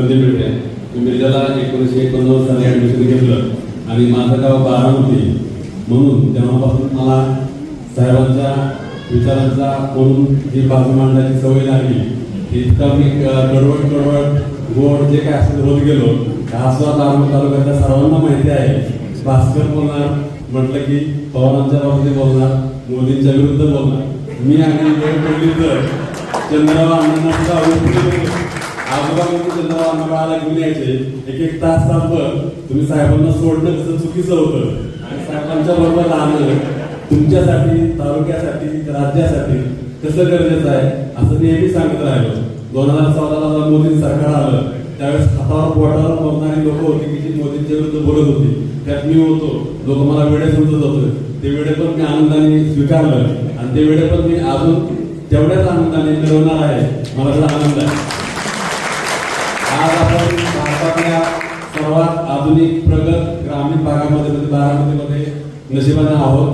संधी मिळते मी मिर्जाला एकोणीसशे एकोणनव्वद साली ॲडमिशन घेतलं आणि माझं गाव बारामती. म्हणून तेव्हापासून मला साहेबांच्या विचारांचा बोलून जी बाजू मांडण्याची सवय लागली इतका मी अ, कडवट कडवट गोड जे काय असं रोज गेलो हा सुद्धा तालुका तालुक्यातल्या सर्वांना माहिती आहे. भास्कर बोलणार म्हटलं की पवारांच्या बाबतीत बोलणार मोदींच्या विरुद्ध बोलणार. मी आणि वेळ पडली तर चंद्रबाबू अण्णांना घेऊन यायचे. एक एक तास तासभर तुम्ही साहेबांना सोडणं कसं चुकीचं होतं. आणि साहेबांच्या बरोबर राहणं तुमच्यासाठी तालुक्यासाठी राज्यासाठी कसं गरजेचं आहे असं नेहमी सांगत राहिलो. दोन हजार चौदाला मोदी सरकार आलं त्यावेळेस हातावर पोटावर बोलणारी लोक होती की जी मोदींच्या विरुद्ध बोलत होती. त्यात मी होतो. लोक मला वेळे समजत होते. ते वेळे पण मी आनंदाने स्वीकारलं. आणि ते वेळे पण मी अजून तेवढ्याच आनंदाने मिळवणार आहे. मला आनंद आहे. आधुनिक प्रगत ग्रामीण भागामध्ये म्हणजे बारामतीमध्ये नशिबाने आहोत.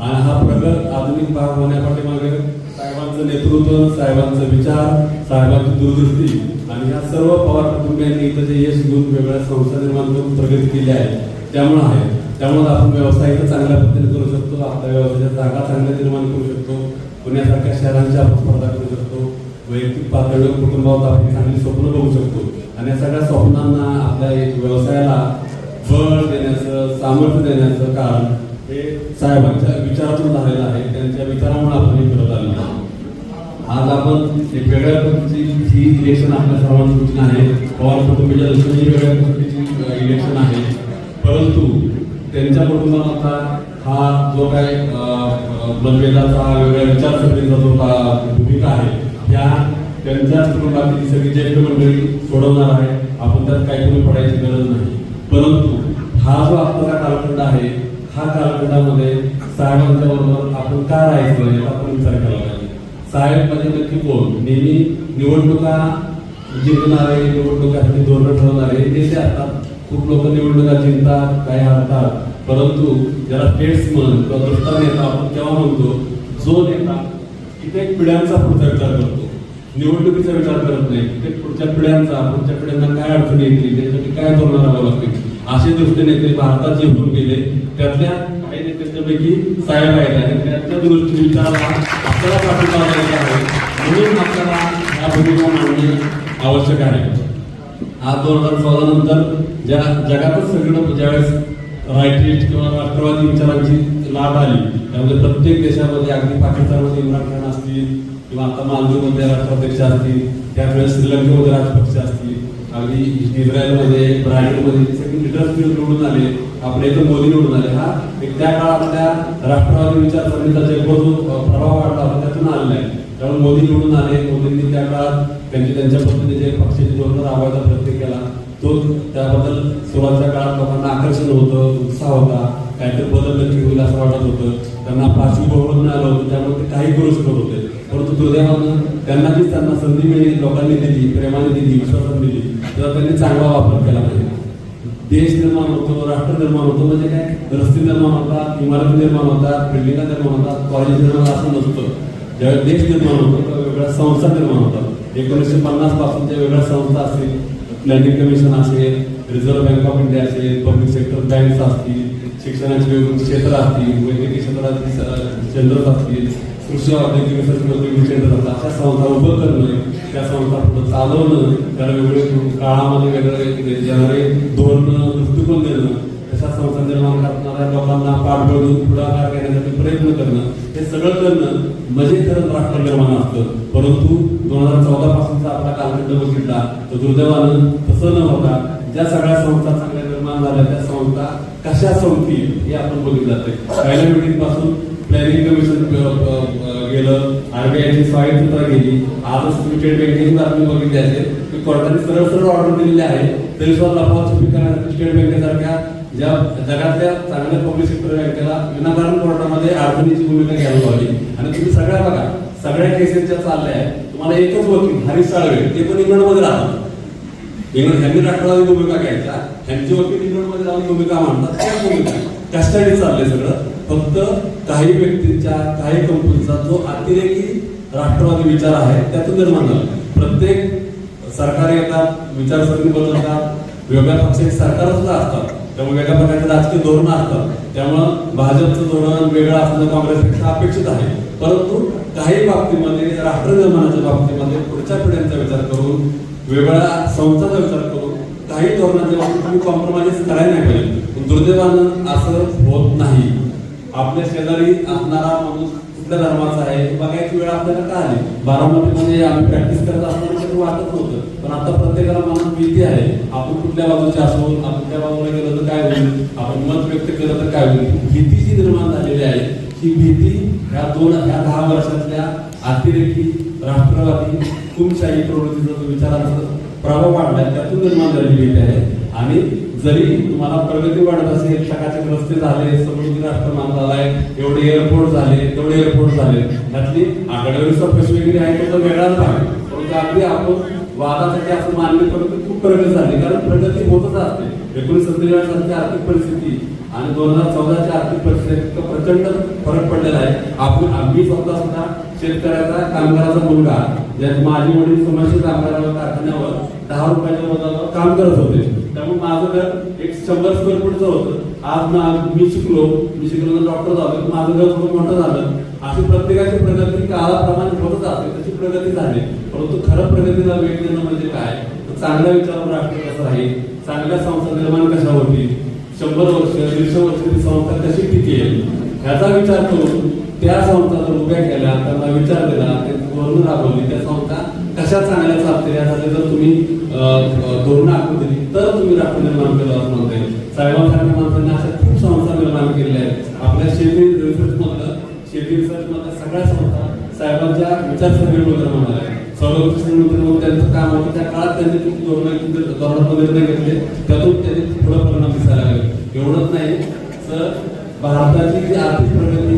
आणि हा प्रगत आधुनिक भाग होण्यापाठीमागे साहेबांचं नेतृत्व साहेबांचे विचार साहेबांची दूरदृष्टी आणि या सर्व पवार कुटुंबियांनी इथं जे यश घेऊन वेगळ्या संस्था निर्माण करून प्रगती केली आहे त्यामुळे आहे. त्यामुळे आपण व्यवसाय इथं चांगल्या पद्धतीने करू शकतो. आपल्या व्यवसायाच्या जागा चांगल्या निर्माण करू शकतो. पुण्यासारख्या शहरांची आपण स्पर्धा करू शकतो. वैयक्तिक पातळीवर कुटुंबावर आपण चांगली स्वप्न बघू शकतो. आणि या सगळ्या स्वप्नांना आपल्या एक व्यवसायाला बळ देण्याचं सामर्थ्य देण्याचं कारण हे साहेबांच्या विचारातून झालेलं आहे. त्यांच्या विचारामुळे आपण हे करत आलेलो आज आपण एक वेगळ्या पद्धतीची ही इलेक्शन आपल्या सर्वांची सूचना आहे. पवार कुटुंबीच्या दृष्टीने वेगळ्या पद्धतीची इलेक्शन आहे. परंतु त्यांच्या कुटुंबामधला हा जो काय अं, मतभेदाचा वेगळ्या विचारसरणीचा जो भूमिका आहे ह्या त्यांच्याच कुटुंबातील सगळी ज्येष्ठ मंडळी सोडवणार आहे. आपण त्यात काही कमी पडायची गरज नाही. परंतु हा जो आपला कालखंड आहे हा कालखंडामध्ये साहेबांच्या बरोबर आपण का राहायचं याचा आपण विचार केला पाहिजे. साहेब म्हणजे नक्की कोण? नेहमी निवडणुका जिंकणारे निवडणुकासाठी धोरण ठरवणारे नेते असतात. खूप लोक निवडणुका जिंकतात काही हरतात. परंतु ज्याला स्टेट्समन किंवा दृष्टा नेता आपण केव्हा म्हणतो जो नेता कित्येक पिढ्यांचा पुढचा विचार करतो. निवडणुकीचा विचार करत नाही. ते पुढच्या पिढ्यांचा पुढच्या पिढ्यांना काय अडचणी येतील त्याच्यासाठी काय धोरण राहावं लागतील? असे दृष्टीने नेते भारतात जे होऊन गेले. त्यातल्या काही नेत्यांच्यापैकी साहेब आहेत आणि त्यांच्या दृष्टी विचाराला आपल्याला पाठिंबा द्यायचा आहे. म्हणून आपल्याला या भूमिका मांडणे आवश्यक आहे. आज दोन हजार चौदा नंतर ज्या जगातच सगळं ज्यावेळेस रायटिस्ट किंवा राष्ट्रवादी विचारांची लाट आली. त्यामध्ये प्रत्येक देशामध्ये अगदी पाकिस्तानमध्ये इम्रान खान असतील किंवा आता मालदीवमध्ये राष्ट्राध्यक्ष असतील त्यावेळेस श्रीलंकेमध्ये राजपक्ष असतील अगदी इस्रायलमध्ये ब्राझीलमध्ये सगळे लिडर्स निवडून आले आपल्या इथं मोदी निवडून आले हा एक त्या काळातल्या राष्ट्रवादी विचारसरणीचा जगभर जो प्रभाव वाढला होता त्यातून आलेला आहे. त्यामुळे मोदी निवडून आले मोदींनी त्या काळात त्यांचे त्यांच्या पद्धतीने पक्षाची धोरण राबवायचा प्रयत्न केला तो त्याबद्दल सुरुवातीच्या काळात लोकांना आकर्षण होतं उत्साह होता. काहीतरी बदल नक्की होईल असं वाटत होतं. त्यांना फारशी बहुमत मिळालं होतं त्यामुळे ते काही करू शकत होते. परंतु दुर्दैवानं त्यांना जी त्यांना संधी मिळाली लोकांनी दिली प्रेमाने दिली विश्वासाने दिली. त्याचा त्यांनी चांगला वापर केला पाहिजे. देश निर्माण होतो राष्ट्र निर्माण होतो म्हणजे काय? रस्ते निर्माण होतात इमारती निर्माण होतात बिल्डिंगा निर्माण होतात कॉलेज निर्माण असं नसतं. ज्यावेळेस देश निर्माण होतो तेव्हा वेगळ्या संस्था निर्माण होतात. एकोणीसशे पन्नास पासूनच्या वेगळ्या संस्था असतील. प्लॅनिंग कमिशन असेल रिझर्व्ह बँक ऑफ इंडिया असेल पब्लिक सेक्टर बँक्स असतील. शिक्षणाचे क्षेत्र असतील वैद्यकीय क्षेत्रातील केंद्र असतील कृषी औद्योगिक विकास केंद्र असतात अशा संस्था उभं करणं त्या संस्था पुढं चालवणं त्याला वेगवेगळे काळामध्ये वेगवेगळे येणारे धोरण दृष्टिकोन देणं अशा संस्था निर्माण करणाऱ्या लोकांना पाठबळ देऊन पुढाकार घेण्यासाठी प्रयत्न करणं हे सगळं करणं म्हणजे खरंच राष्ट्र निर्माण असतं परंतु दोन हजार चौदा पासूनचा आपला कालखंड बघितला तर दुर्दैवानं तसं न होता ज्या सगळ्या संस्था चांगल्या निर्माण झाल्या त्या संस्था कशा संपतील हे आपण बघितलं जाते. पहिल्या मिटिंगपासून प्लॅनिंग कमिशन गेलं. आरबीआयची स्वायत्तता गेली. आजच स्टेट बँकेची बातमी बघितली असेल की कोर्टाने सरळ सरळ ऑर्डर दिलेली आहे. तरी सुद्धा लफाछपी करण्यासाठी स्टेट बँकेसारख्या ज्या जगातल्या चांगल्या पब्लिक सेक्टर बँकेला विनाकारण कोर्टामध्ये अडचणीची भूमिका घ्यायला लावली. आणि तुम्ही सगळ्या बघा सगळ्या केसेस ज्या चालल्या आहेत तुम्हाला एकच वकील हरीश साळवे ते पण इंग्लंडमध्ये राहतात. इंग्लंड ह्यांनी राष्ट्रवादी भूमिका घ्यायच्या ह्यांची वकील इंग्लंडमध्ये जाऊन भूमिका मांडतात त्या भूमिका. कशासाठी चाललंय सगळं. फक्त काही व्यक्तींच्या काही कंपनीचा जो अतिरेकी राष्ट्रवादी विचार आहे त्यातून निर्माण झाला. प्रत्येक सरकार येतात विचारसरणी बदलतात वेगळ्या पक्षाचे सरकार सुद्धा असतात. त्यामुळे वेगळ्या प्रकारचे राजकीय धोरणं असतात. त्यामुळं भाजपचं धोरण वेगळं असणं काँग्रेसपेक्षा अपेक्षित आहे. परंतु काही बाबतीमध्ये राष्ट्र निर्माणाच्या बाबतीमध्ये पुढच्या पिढ्यांचा विचार करून वेगळा संस्थाचा विचार करून काही धोरणाच्या बाबतीत तुम्ही कॉम्प्रोमाइज करायला नाही पाहिजे. पण दुर्दैवानं असं होत नाही. आपल्या शेजारी असणारा माणूस कुठल्या धर्माचा आहे किंवा काही वेळ आपल्याला काय आली? बारामतीमध्ये आम्ही प्रॅक्टिस करत असताना तर वाटत नव्हतं. पण आता प्रत्येकाला माणूस भीती आहे. आपण कुठल्या बाजूचे असो आपण त्या बाजूला गेलो तर काय होईल? आपण मत व्यक्त केलं तर काय होईल? भीती जी निर्माण झालेली आहे ही भीती ह्या दोन ह्या दहा वर्षातल्या अतिरेकी राष्ट्रवादी हुकुमशाही प्रवृत्तीचा जो विचारांचा प्रभाव वाढलाय त्यातून निर्माण झालेली भीती आहे. आणि जरी तुम्हाला प्रगती वाढत असेल शकाचे रस्ते झाले समृद्धी राष्ट्र मान झालाय एवढे एअरपोर्ट झाले तेवढे एअरपोर्ट झाले त्यातली आघाडीवर सफेस वगैरे आहे तो वेगळाच आहे. परंतु अगदी आपण वादासाठी असं मान्य परंतु खूप प्रगती झाली कारण प्रगती होतच असते. एकोणीस सत्तेचाळीस सालची आर्थिक परिस्थिती आणि दोन हजार चौदाच्या आर्थिक परिस्थिती प्रचंड फरक पडलेला आहे. आपण आम्ही स्वतः सुद्धा शेतकऱ्याचा कामगाराचा मुलगा ज्यात माझे वडील समस्या कामगारावर कारखान्यावर दहा रुपयाच्या बदलावर काम करत होते. त्यामुळे माझं घर एक शंभर स्क्वेअर फूटचं होतं. आज ना- मी शिकलो मी शिकलो डॉक्टर झालो माझं घर थोडं मोठं झालं. अशी प्रत्येकाची प्रगती काळाप्रमाणे होतच असते तशी प्रगती झाली. परंतु खरं प्रगतीला वेग देणं म्हणजे काय? चांगला चांगल्या विचारावर राष्ट्र कसं राहील? चांगल्या संस्था निर्माण कशा होतील शंभर वर्ष दीडशे वर्ष ती संस्था कशी टिकेल? ह्याचा विचार करून त्या संस्था जर उभ्या केल्या त्यांना विचार दिला धोरणं राबवली. त्या संस्था कशा चांगल्या चालतील यासाठी जर तुम्ही धोरणं आखून दिली तर तुम्ही राखून निर्माण केलं असं म्हणता येईल साहेबांसारख्या माणसांनी अशा खूप संस्था निर्माण केलेल्या आहेत. आपल्या शेती रिसर्च मधलं शेती रिसर्च मधल्या सगळ्या संस्था साहेबांच्या विचारसरणीवर निर्माण झाल्या सौरभ म्हणून त्यांचं काम होतं. त्या काळात त्यांनी खूप धोरण धोरणात्मक निर्णय घेतले. त्यातून त्यांनी पुढे परिणाम दिसायला लागले. एवढंच नाही तर भारताची जी आर्थिक प्रगती